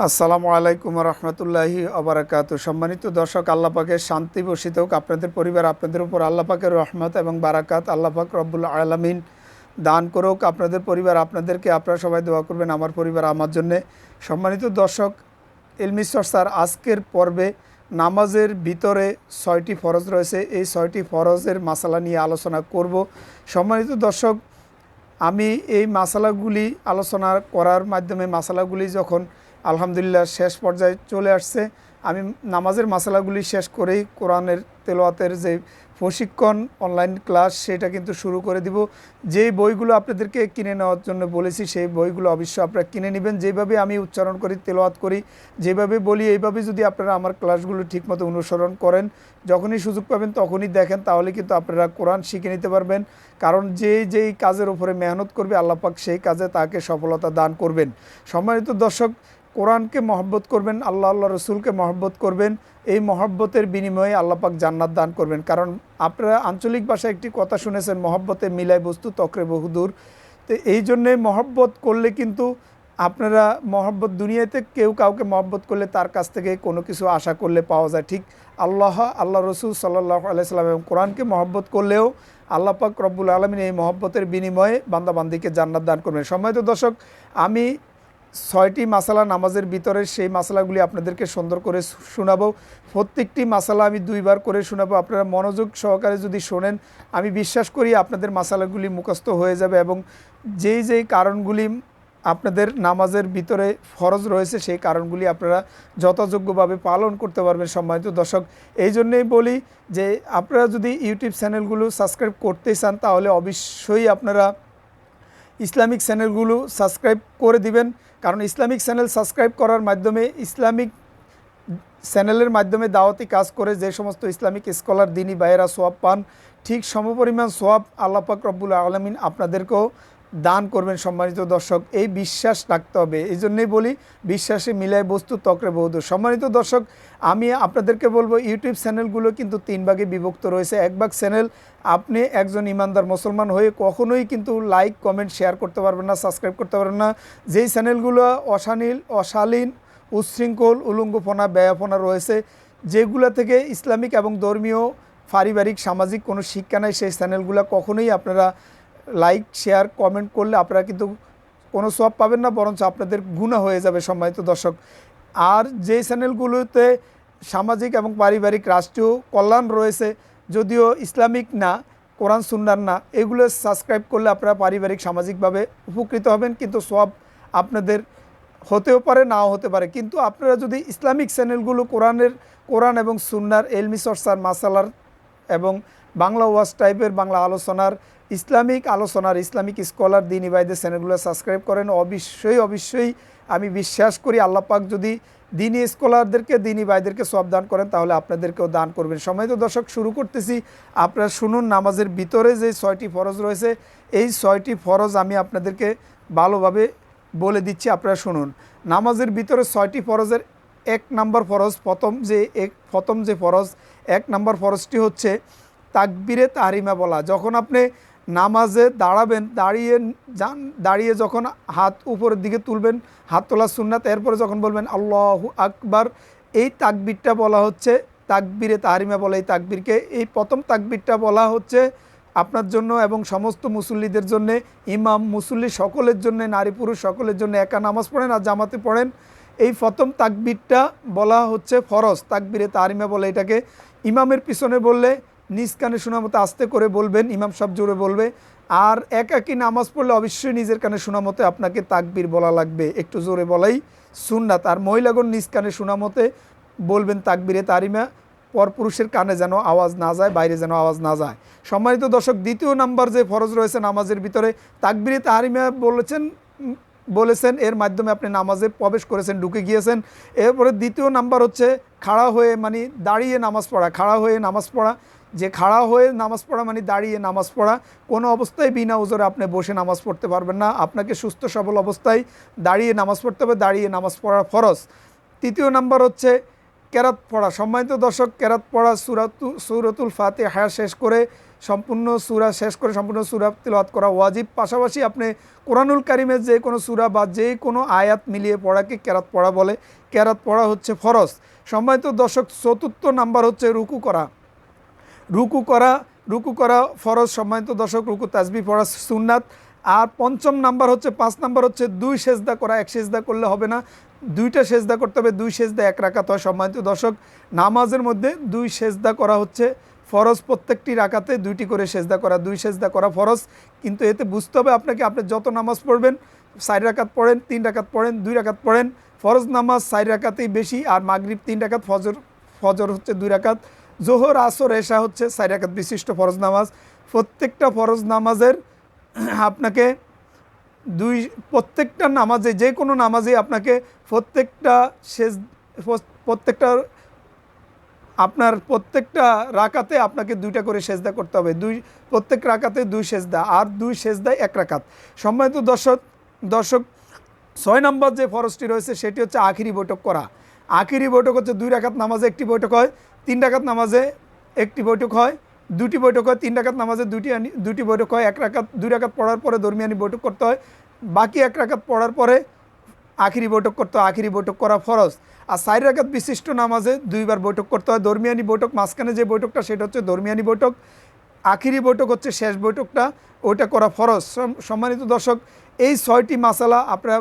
আসসালামু আলাইকুম রহমতুল্লাহি আবরাকাত সম্মানিত দর্শক আল্লাহ পাকের শান্তি বসিত হোক। আপনাদের পরিবার, আপনাদের উপর আল্লাহ পাকের রহমত এবং বারাকাত। আল্লাহ পাক রব্বুল আলমিন দান করুক। আপনাদের পরিবার, আপনাদেরকে আপনারা সবাই দোয়া করবেন, আমার পরিবার, আমার জন্যে। সম্মানিত দর্শক, এলমি চর্চার আজকের পর্বে নামাজের ভিতরে ছয়টি ফরজ রয়েছে। এই ছয়টি ফরজের মাসালা নিয়ে আলোচনা করব। সম্মানিত দর্শক, আমি এই মাসালাগুলি আলোচনা করার মাধ্যমে, মাসালাগুলি যখন আলহামদুলিল্লাহ শেষ পর্যায়ে চলে আসছে। আমি নামাজের মাসালাগুলি শেষ করেই কোরআনের তেলোয়াতের যে প্রশিক্ষণ অনলাইন ক্লাস সেটা কিন্তু শুরু করে দিব। যেই বইগুলো আপনাদেরকে কিনে নেওয়ার জন্য বলেছি, সেই বইগুলো অবশ্যই আপনারা কিনে নেবেন। যেভাবে আমি উচ্চারণ করি তেলোয়াত করি, যেভাবে বলি, এইভাবে যদি আপনারা আমার ক্লাসগুলো ঠিকমতো অনুসরণ করেন, যখনই সুযোগ পাবেন তখনই দেখেন, তাহলে কিন্তু আপনারা কোরআন শিখে নিতে পারবেন। কারণ যে যেই কাজের উপরে মেহনত করবে আল্লাপাক সেই কাজে তাকে সফলতা দান করবেন। সম্মানিত দর্শক কোরআনকে মহব্বত করবেন, আল্লাহ আল্লাহ রসুলকে মহব্বত করবেন, এই মহব্বতের বিনিময়ে আল্লাপাক জান্নাত দান করবেন। কারণ আপনারা আঞ্চলিক ভাষায় একটি কথা শুনেছেন মহব্বতে মিলায় বস্তু তকরে বহুদূর। তো এই জন্যে মহব্বত করলে কিন্তু আপনারা মহব্বত দুনিয়াতে কেউ কাউকে মহব্বত করলে তার কাছ থেকে কোনো কিছু আশা করলে পাওয়া যায়। ঠিক আল্লাহ আল্লাহ রসুল সাল্লাহ আলাইসাল্লাম এবং কোরআনকে মহব্বত করলেও আল্লাহ পাক রব্বুল আলমিন এই মহব্বতের বিনিময়ে বান্দাবান্দিকে জান্নাত দান করবেন। সময় তো দর্শক, আমি ছয়টি মাসালা নামাজের ভিতরে সেই মাসালাগুলি আপনাদেরকে সুন্দর করে শোনাবো। প্রত্যেকটি মাসালা আমি দুইবার করে শোনাবো। আপনারা মনোযোগ সহকারে যদি শোনেন, আমি বিশ্বাস করি আপনাদের মাসালাগুলি মুখস্থ হয়ে যাবে এবং যেই যেই কারণগুলি আপনাদের নামাজের ভিতরে ফরজ রয়েছে, সেই কারণগুলি আপনারা যথাযোগ্যভাবে পালন করতে পারবেন সম্মানিত দর্শক। এই জন্যেই বলি যে, আপনারা যদি ইউটিউব চ্যানেলগুলো সাবস্ক্রাইব করতে চান, তাহলে অবশ্যই আপনারা ইসলামিক চ্যানেলগুলো সাবস্ক্রাইব করে দিবেন। কারণ ইসলামিক চ্যানেল সাবস্ক্রাইব করার মাধ্যমে, ইসলামিক চ্যানেলের মাধ্যমে দাওয়াতি কাজ করে যে সমস্ত ইসলামিক স্কলার, দিনী বাইরা সোয়াব পান, ঠিক সমপরিমাণ সোয়াব আল্লাপাক রব্বুল আলমিন আপনাদেরকেও দান করবেন সম্মানিত দর্শক, এই বিশ্বাস রাখতে হবে। এই জন্যই বলি, বিশ্বাসে মিলায় বস্তু তকরে বহুদূ সম্মানিত দর্শক, আমি আপনাদেরকে বলব, ইউটিউব চ্যানেলগুলো কিন্তু তিন ভাগে বিভক্ত রয়েছে। এক ভাগ চ্যানেল, আপনি একজন ইমানদার মুসলমান হয়ে কখনোই কিন্তু লাইক, কমেন্ট, শেয়ার করতে পারবেন না, সাবস্ক্রাইব করতে পারবেন না। যেই চ্যানেলগুলো অশানীল, অশালীন, উচ্ছৃঙ্খল উলঙ্গপনা ব্যয়াপনা রয়েছে, যেগুলো থেকে ইসলামিক এবং ধর্মীয়, পারিবারিক, সামাজিক কোনো শিক্ষা নেই, সেই চ্যানেলগুলো কখনোই আপনারা লাইক শেয়ার কমেন্ট করলে আপনারা কিন্তু কোনো সব পাবেন না, বরঞ্চ আপনাদের গুণা হয়ে যাবে সম্মানিত দর্শক। আর যে চ্যানেলগুলোতে সামাজিক এবং পারিবারিক রাষ্ট্রীয় কল্যাণ রয়েছে, যদিও ইসলামিক না, কোরআন সুন্নার না, এগুলো সাবস্ক্রাইব করলে আপনারা পারিবারিক, সামাজিকভাবে উপকৃত হবেন, কিন্তু সব আপনাদের হতেও পারে, নাও হতে পারে। কিন্তু আপনারা যদি ইসলামিক চ্যানেলগুলো কোরআনের, কোরআন এবং সুন্নার এলমি চর্চার, মাসালার এবং বাংলা ওয়াজ টাইপের বাংলা আলোচনার ইসলামিক আলোচনার, ইসলামিক স্কলার দিন ইবাইদের চ্যানেলগুলো সাবস্ক্রাইব করেন। অবশ্যই অবশ্যই আমি বিশ্বাস করি আল্লাপাক যদি দিনী স্কলারদেরকে, দিনী ভাইদেরকে সব দান করেন, তাহলে আপনাদেরকেও দান করবেন। সময় তো দর্শক, শুরু করতেছি। আপনারা শুনুন, নামাজের ভিতরে যে ছয়টি ফরজ রয়েছে, এই ছয়টি ফরজ আমি আপনাদেরকে ভালোভাবে বলে দিচ্ছি, আপনারা শুনুন। নামাজের ভিতরে ছয়টি ফরজের এক নম্বর ফরজ, প্রথম যে এক, প্রথম যে ফরজ, এক নম্বর ফরজটি হচ্ছে তাকবিরে তাহারিমা বলা। যখন আপনি নামাজে দাঁড়াবেন, দাঁড়িয়ে যান, দাঁড়িয়ে যখন হাত উপরের দিকে তুলবেন, হাত তোলা সুন্নাত, এরপরে যখন বলবেন আল্লাহ আকবার, এই তাকবিরটা বলা হচ্ছে, তাকবিরে তাহারিমা বলে, এই তাকবিরকে, এই প্রথম তাকবিরটা বলা হচ্ছে আপনার জন্য এবং সমস্ত মুসল্লিদের জন্য, ইমাম, মুসল্লি সকলের জন্য, নারী পুরুষ সকলের জন্য, একা নামাজ পড়েন আর জামাতে পড়েন, এই প্রথম তাকবিরটা বলা হচ্ছে ফরজ, তাকবিরে তাহারিমা বলে এটাকে, ইমামের পিছনে বললে নিজ কানে শোনা মতো আস্তে করে বলবেন, ইমাম সাহেব জোরে বলবে, আর একাকি নামাজ পড়লে অবশ্যই নিজের কানে শোনা মতে আপনাকে তাকবির বলা লাগবে। একটু জোরে বলাই সুন্নাত। আর মহিলাগণ নিজ কানে শোনা মতে বলবেন তাকবিরে তারিমা পরপুরুষের কানে যেন আওয়াজ না যায়, বাইরে যেন আওয়াজ না যায়। সম্মানিত দর্শক, দ্বিতীয় নাম্বার যে ফরজ রয়েছে নামাজের ভিতরে, তাকবিরে তাহারিমা বলেছেন বলেছেন, এর মাধ্যমে আপনি নামাজে প্রবেশ করেছেন, ঢুকে গিয়েছেন। এরপরে দ্বিতীয় নাম্বার হচ্ছে, খাড়া হয়ে মানে দাঁড়িয়ে নামাজ পড়া, খাড়া হয়ে নামাজ পড়া। যে খাড়া হয়ে নামাজ পড়া মানে দাঁড়িয়ে নামাজ পড়া, কোনো অবস্থায় বিনা ওজোরে আপনি বসে নামাজ পড়তে পারবেন না। আপনাকে সুস্থ সবল অবস্থায় দাঁড়িয়ে নামাজ পড়তে হবে, দাঁড়িয়ে নামাজ পড়া ফরজ। তৃতীয় নাম্বার হচ্ছে কেরাত পড়া। সম্মানিত দর্শক, কেরাত পড়া সুরাতু, সুরতুল ফাতে হায়া শেষ করে সম্পূর্ণ সুরা শেষ করে সম্পূর্ণ সুরা তিলওয়াত করা ওয়াজিব। পাশাপাশি আপনি কোরআনুল কারিমের যে কোনো সুরা বা যে কোনো আয়াত মিলিয়ে পড়াকে কেরাত পড়া বলে। কেরাত পড়া হচ্ছে ফরজ। সম্মানিত দর্শক, চতুর্থ নাম্বার হচ্ছে রুকু করা। রুকু করা রুকু করা ফরজ সম্মানিত দর্শক, রুকু তাজবি পড়া সুন্নাত। আর পঞ্চম নাম্বার হচ্ছে, পাঁচ নাম্বার হচ্ছে, দুই সেজদা করা, এক সেজদা করলে হবে না। দুইটা সেজদা করতে হবে, দুই সেজদা এক রাকাত হয় সম্মানিত দর্শক। নামাজের মধ্যে দুই সেজদা করা হচ্ছে, ফরজ প্রত্যেকটি রাকাতে দুইটি করে সেজদা করা, দুই সেজদা করা ফরজ। কিন্তু এতে বুঝতে হবে আপনাকে, আপনি যত নামাজ পড়বেন, চার রাকাত পড়েন, তিন রাকাত পড়েন, দুই রাকাত পড়েন, ফরজ নামাজ চার রাকাতেই বেশি, আর মাগরিব তিন রাকাত, ফজর ফজর হচ্ছে দুই রাকাত। জোহর, আসর, এশা হচ্ছে চার রাকাত বিশিষ্ট ফরজ নামাজ। প্রত্যেকটা ফরজ নামাজের আপনাকে দুই, প্রত্যেকটা নামাজে, যে কোনো নামাজে আপনাকে প্রত্যেকটা শেষ প্রত্যেকটা আপনার প্রত্যেকটা রাকাতে আপনাকে দুইটা করে সেজদা করতে হবে। দুই, প্রত্যেক রাকাতে দুই সেজদা আর দুই সেজদায় এক রাকাত। সম্মানিত দর্শক দর্শক, ছয় নম্বর যে ফরজটি রয়েছে সেটি হচ্ছে আখিরি বৈঠক করা। আখিরি বৈঠক হচ্ছে দুই রাকাত নামাজে একটি বৈঠক হয়, তিন রাকাত নামাজে একটি বৈঠক হয়, দুটি বৈঠক হয়, তিন রাকাত নামাজে দুটি দুটি বৈঠক হয়, এক রাকাত, দুই রাকাত পড়ার পরে দরমিয়ানি বৈঠক করতে হয়, বাকি এক রাকাত পড়ার পরে আখিরি বৈঠক করতে হয়, আখিরি বৈঠক করা ফরজ। আর চার রাকাত বিশিষ্ট নামাজে দুইবার বৈঠক করতে হয়, দরমিয়ানি বৈঠক, মাঝখানে যে বৈঠকটা সেটা হচ্ছে দরমিয়ানি বৈঠক। আখিরি বৈঠক হচ্ছে শেষ বৈঠকটা, ওইটা করা ফরজ। সম- সম্মানিত দর্শক, এই ছয়টি মাসালা আপনারা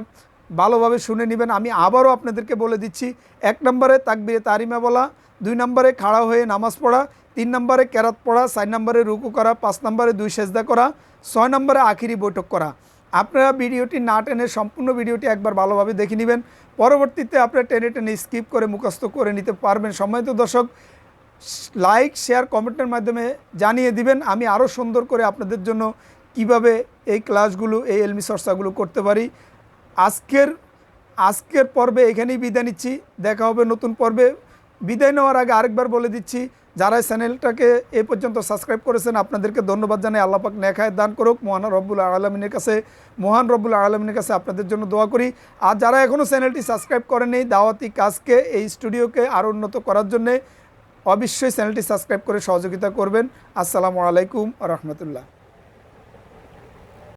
ভালোভাবে শুনে নেবেন। আমি আবারও আপনাদেরকে বলে দিচ্ছি, এক নম্বরে তাকবিরে তারিমা বলা, দুই নম্বরে খাড়া হয়ে নামাজ পড়া, তিন নম্বরে ক্যারাত পড়া, চার নম্বরে রুকু করা, পাঁচ নম্বরে দুই সেজদা করা, ছয় নম্বরে আখিরি বৈঠক করা। আপনারা ভিডিওটি না টেনে সম্পূর্ণ ভিডিওটি একবার ভালোভাবে দেখে নেবেন। পরবর্তীতে আপনারা টেনে টেনে স্কিপ করে মুখস্থ করে নিতে পারবেন। সম্মানিত দর্শক, লাইক, শেয়ার, কমেন্টের মাধ্যমে জানিয়ে দিবেন, আমি আরও সুন্দর করে আপনাদের জন্য কীভাবে এই ক্লাসগুলো, এই এলমি চর্চাগুলো করতে পারি। আজকের আজকের পর্বে এখানেই বিদায় নিচ্ছি। দেখা হবে নতুন পর্বে। বিদায় নেওয়ার আগে আরেকবার বলে দিচ্ছি, যারা চ্যানেলটাকে এ পর্যন্ত সাবস্ক্রাইব করেছেন, আপনাদেরকে ধন্যবাদ জানাই আল্লাপাক নেখায় দান করুক। মহান রব্বুল আলমিনের কাছে, মহান রব্বুল আলমিনের কাছে আপনাদের জন্য দোয়া করি। আর যারা এখনও চ্যানেলটি সাবস্ক্রাইব করেনি দাওয়াতি কাজকে, এই স্টুডিওকে আরও উন্নত করার জন্যে অবশ্যই চ্যানেলটি সাবস্ক্রাইব করে সহযোগিতা করবেন। আসসালামু আলাইকুম রহমতুল্লাহ।